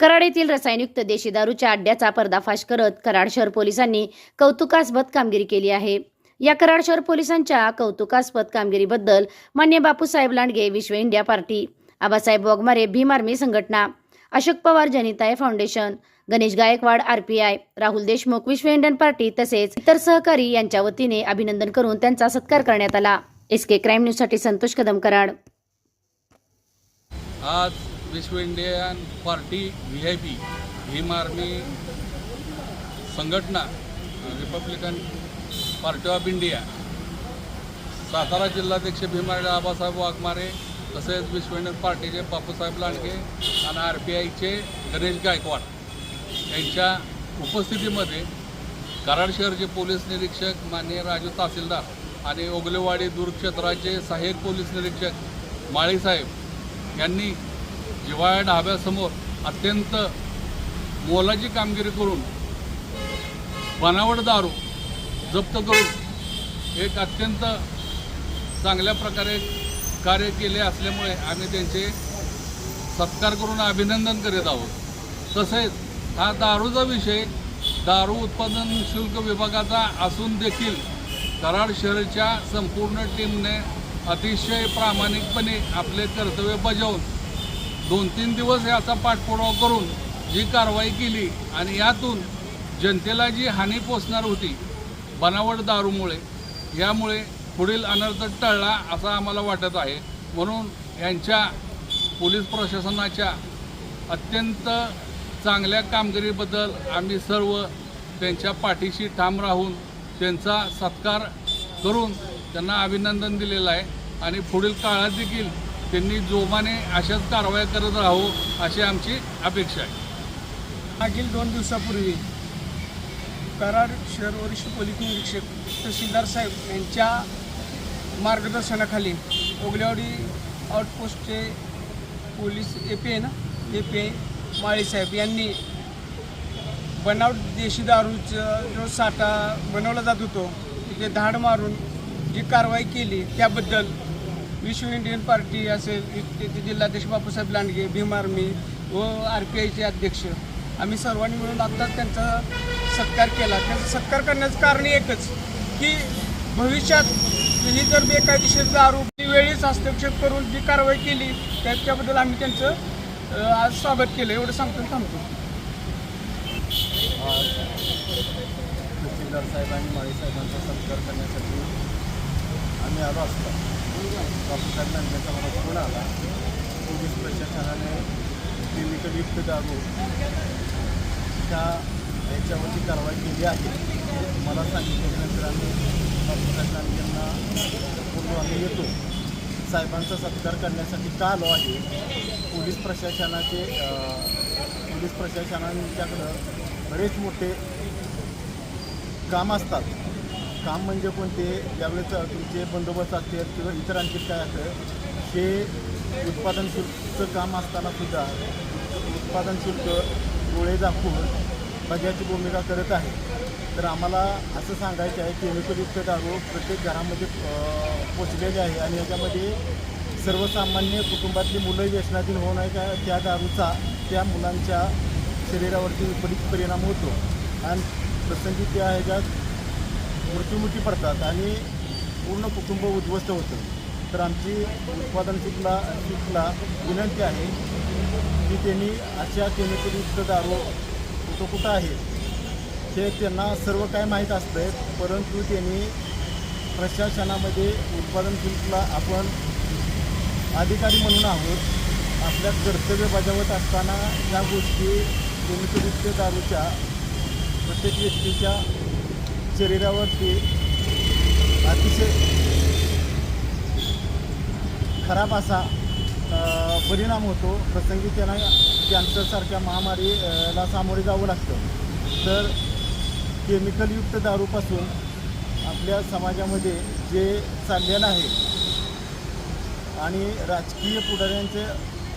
कराड येथील रसायनयुक्त देशी दारूच्या अड्ड्याचा पर्दाफाश करत कराड शहर पोलिसांनी कौतुकास्पद कामगिरी केली आहे. या कराड शहर पोलिसांच्या कौतुकास्पद कामगिरीबद्दल मान्य Bapusaheb Landge Vishwa India party Abasaheb Waghmare Bhim army संघटना Ashok Pawar जनिताय foundation Ganesh Gaikwad RPI Rahul Deshmukh Vishwa Indian party तसेच इतर सहकारी यांच्या वतीने अभिनंदन करून त्यांचा सत्कार करण्यात आला. एस के क्राईम न्यूजसाठी संतोष कदम कराड आज Vishwa Indian party V I P Bhim army संघटना Republican party of India Satara जिल्हाध्यक्ष भीम आबासाहेब वाघमारे तसेच विश्व इंडियन पार्टीचे बापूसाहेब लांडगे आणि आर पी आयचे गणेश गायकवाड यांच्या उपस्थितीमध्ये कराड शहरचे पोलीस निरीक्षक माननीय राजू तहसीलदार आणि ओगलेवाडी दूरक्षेत्राचे सहाय्यक पोलीस निरीक्षक माळीसाहेब यांनी जिवाळ्या ढाब्यासमोर अत्यंत मोलाची कामगिरी करून बनावट दारू जप्त करून एक अत्यंत चांगल्या प्रकारे कार्य केले असल्यामुळे आम्ही त्यांचे सत्कार करून अभिनंदन करीत आहोत. तसेच हा दारूचा विषय दारू उत्पादन शुल्क विभागाचा असून देखील कराड शहरच्या संपूर्ण टीमने अतिशय प्रामाणिकपणे आपले कर्तव्य बजावून दोन तीन दिवस याचा पाठपुरावा करून जी कारवाई केली आणि यातून जनतेला जी हानी पोचणार होती बनावट दारूमुळे यामुळे पुढील अनर्थ टळला असं आम्हाला वाटत आहे. म्हणून यांच्या पोलीस प्रशासनाच्या अत्यंत चांगल्या कामगिरीबद्दल आम्ही सर्व त्यांच्या पाठीशी ठाम राहून त्यांचा सत्कार करून त्यांना अभिनंदन दिलेलं आहे. आणि पुढील काळात देखील त्यांनी जोमाने अशाच कारवाया करत राहू अशी आमची अपेक्षा आहे. मागील दोन दिवसापूर्वी कराड शहर वरिष्ठ पोलीस निरीक्षक तहसीलदार साहेब यांच्या मार्गदर्शनाखाली ओगलेवाडी आउटपोस्टचे पोलीस ए पी आहे ना ए पी आय माळीसाहेब यांनी बनावट देशी दारूचं जो साठा बनवला जात होतो तिथे धाड मारून जी कारवाई केली त्याबद्दल विश्व इंडियन पार्टी असेल त्याचे जिल्हाध्यक्ष बापूसाहेब लांडगे भीम आर्मी व आर पी आयचे अध्यक्ष. आम्ही सर्वांनी मिळून आत्ताच त्यांचा सत्कार केला. त्यांचा सत्कार करण्याचं कारण एकच की भविष्यात ही जर बेकायदेशीर दारू वेळीच हस्तक्षेप करून जी कारवाई केली त्याच्याबद्दल आम्ही त्यांचं आज स्वागत केलं. एवढं सांगतो थांबतो. तहसीलदार साहेब आणि माळी साहेबांचा सत्कार करण्यासाठी आम्ही आलो असतो. बापूसाहेब लांडगेचा मला फोन आला. पोलीस प्रशासनाने केमिकलयुक्त दारू त्या याच्यावरती कारवाई केली आहे. मला सांगितल्यानंतर आम्ही बापूसाहेब लांडगेंना बोललो आम्ही येतो. साहेबांचा सत्कार करण्यासाठी का आलो आहे? पोलीस प्रशासनाचे पोलीस प्रशासनांच्याकडं बरेच मोठे काम असतात. काम म्हणजे कोणते? ज्यावेळेस तुमचे बंदोबस्त असतील किंवा इतर आणखी काय असतं हे उत्पादन शुल्कचं काम असताना सुद्धा उत्पादन शुल्क डोळे दाखवून बघ्याची भूमिका करत आहे. तर आम्हाला असं सांगायचं आहे केमिकलयुक्त दारू प्रत्येक घरामध्ये पोचलेले आहे आणि याच्यामध्ये सर्वसामान्य कुटुंबातली मुलं व्यसनाधीन होऊ नये का? त्या दारूचा त्या मुलांच्या शरीरावरती विपरीत परिणाम होतो. आणि प्रसंगी त्या ह्याच्यात मृत्युमुखी पडतात आणि पूर्ण कुटुंब उद्ध्वस्त होतं. तर आमची उत्पादन शुल्कला शुल्कला विनंती आहे की त्यांनी अशा केमिकलयुक्त दारू कुठं कुठं आहे? हे त्यांना सर्व काय माहीत असतं परंतु त्यांनी प्रशासनामध्ये उत्पादन शुल्कला आपण अधिकारी म्हणून आहोत. आपल्या कर्तव्य बजावत असताना या गोष्टी केमिकलयुक्त दारूच्या प्रत्येक व्यक्तीच्या शरीरावरती अतिशय खराब असा परिणाम होतो. प्रसंगी त्यांना कॅन्सरसारख्या महामारीला सामोरे जावं लागतं. तर केमिकलयुक्त दारूपासून आपल्या समाजामध्ये जे चाललेलं आहे आणि राजकीय पुढाऱ्यांचे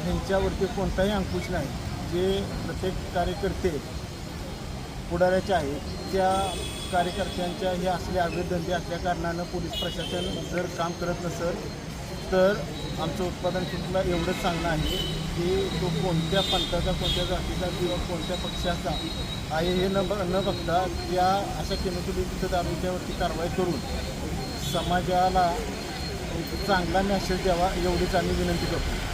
ह्यांच्यावरती कोणताही अंकुश नाही. जे प्रत्येक कार्यकर्ते पुढाऱ्याचे आहेत त्या कार्यकर्त्यांच्या हे असले अवैध असल्याकारणानं असल्या कारणानं पोलीस प्रशासन जर काम करत नसेल तर आमचं उत्पादन शेतीला एवढं चांगलं आहे की तो कोणत्या पंथाचा कोणत्या जातीचा किंवा कोणत्या पक्षाचा आहे हे न ब न बघता या अशा केमिकलयुक्त दारूच्यावरती कारवाई करून समाजाला चांगला मॅसेज द्यावा एवढीच आम्ही विनंती करतो.